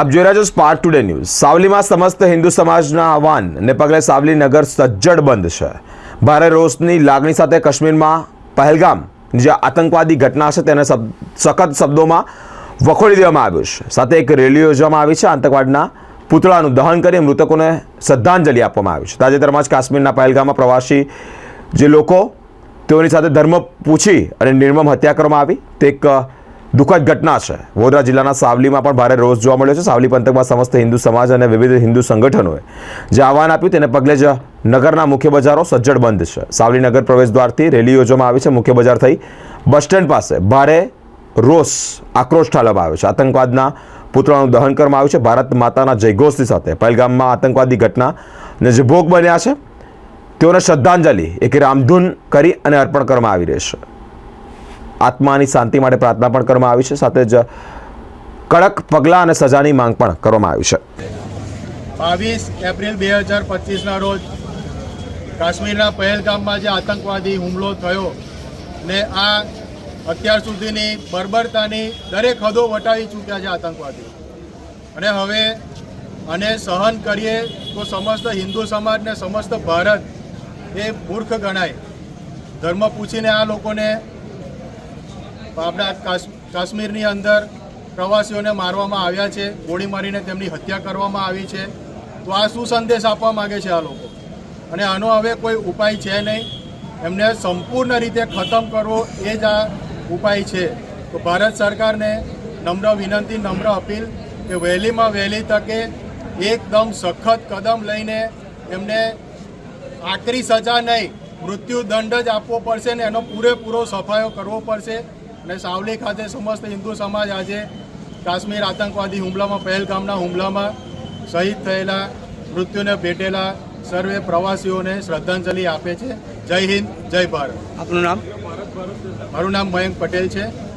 આપ જોઈ રહ્યા છો સ્પાર્ક ટુડે ન્યૂઝ સાવલીમાં સમસ્ત હિન્દુ સમાજના આહવાનને પગલે સાવલી નગર સજ્જડ બંધ છે. ભારે રોષની લાગણી સાથે કાશ્મીરમાં પહેલગામ જે આતંકવાદી ઘટના છે, તેને સખત શબ્દોમાં વખોડી દેવામાં આવ્યું છે. સાથે એક રેલી યોજવામાં આવી છે. આતંકવાદના પુતળાનું દહન કરી મૃતકોને શ્રદ્ધાંજલિ આપવામાં આવી છે. તાજેતરમાં જ કાશ્મીરના પહેલગામમાં પ્રવાસી જે લોકો, તેઓની સાથે ધર્મ પૂછી અને નિર્મમ હત્યા કરવામાં આવી. તે એક દુઃખદ ઘટના છે. વડોદરા જિલ્લાના સાવલીમાં પણ ભારે રોષ જોવા મળ્યો છે. સાવલી પંથકમાં સમસ્ત હિન્દુ સમાજ અને વિવિધ હિન્દુ સંગઠનોએ જે આહવાન આપ્યું તેને પગલે જ નગરના મુખ્ય બજારો સજ્જડ બંધ છે. સાવલી નગર પ્રવેશ દ્વારથી રેલી યોજવામાં આવી છે. મુખ્ય બજાર થઈ બસ સ્ટેન્ડ પાસે ભારે રોષ, આક્રોશ ઠાલવામાં આવ્યો છે. આતંકવાદના પુતળાનું દહન કરવામાં આવ્યું છે. ભારત માતાના જયઘોષની સાથે પહેલગામમાં આતંકવાદી ઘટના ને જે ભોગ બન્યા છે, તેઓને શ્રદ્ધાંજલિ એક રામધૂન કરી અને અર્પણ કરવામાં આવી રહી છે. આત્માની શાંતિ માટે પ્રાર્થના પણ કરવામાં આવી છે. સાથે જ કડક પગલાં અને સજાની માંગ પણ કરવામાં આવી છે. બાવીસ એપ્રિલ બે હજાર પચીસના રોજ કાશ્મીરના પહેલગામમાં જે આતંકવાદી હુમલો થયો ને આ અત્યાર સુધીની બર્બરતાની દરેક હદો વટાવી ચૂક્યા છે આતંકવાદી અને હવે અને સહન કરીએ તો સમસ્ત હિન્દુ સમાજને સમસ્ત ભારત એ મૂર્ખ ગણાય. ધર્મ પૂછીને આ લોકોને આપણા કાશ, કાશ્મીરની અંદર પ્રવાસીઓને મારવામાં આવ્યા છે. ગોળી મારીને તેમની હત્યા કરવામાં આવી છે. તો આ શું સંદેશ આપવા માગે છે આ લોકો? અને આનો હવે કોઈ ઉપાય છે નહીં. એમને સંપૂર્ણ રીતે ખતમ કરવો એ જ આ ઉપાય છે. તો ભારત સરકારને નમ્ર વિનંતી, નમ્ર અપીલ કે વહેલીમાં વહેલી તકે એકદમ સખત કદમ લઈને એમને આકરી સજા નહીં, મૃત્યુદંડ જ આપવો પડશે ને એનો પૂરેપૂરો સફાયો કરવો પડશે. અને સાવલી ખાતે સમસ્ત હિન્દુ સમાજ આજે કાશ્મીર આતંકવાદી હુમલામાં પહેલગામના હુમલામાં શહીદ થયેલા મૃત્યુને ભેટેલા સર્વે પ્રવાસીઓને શ્રદ્ધાંજલિ આપે છે. જય હિન્દ જય ભારત. આપનું નામ? મારું નામ મયંક પટેલ છે.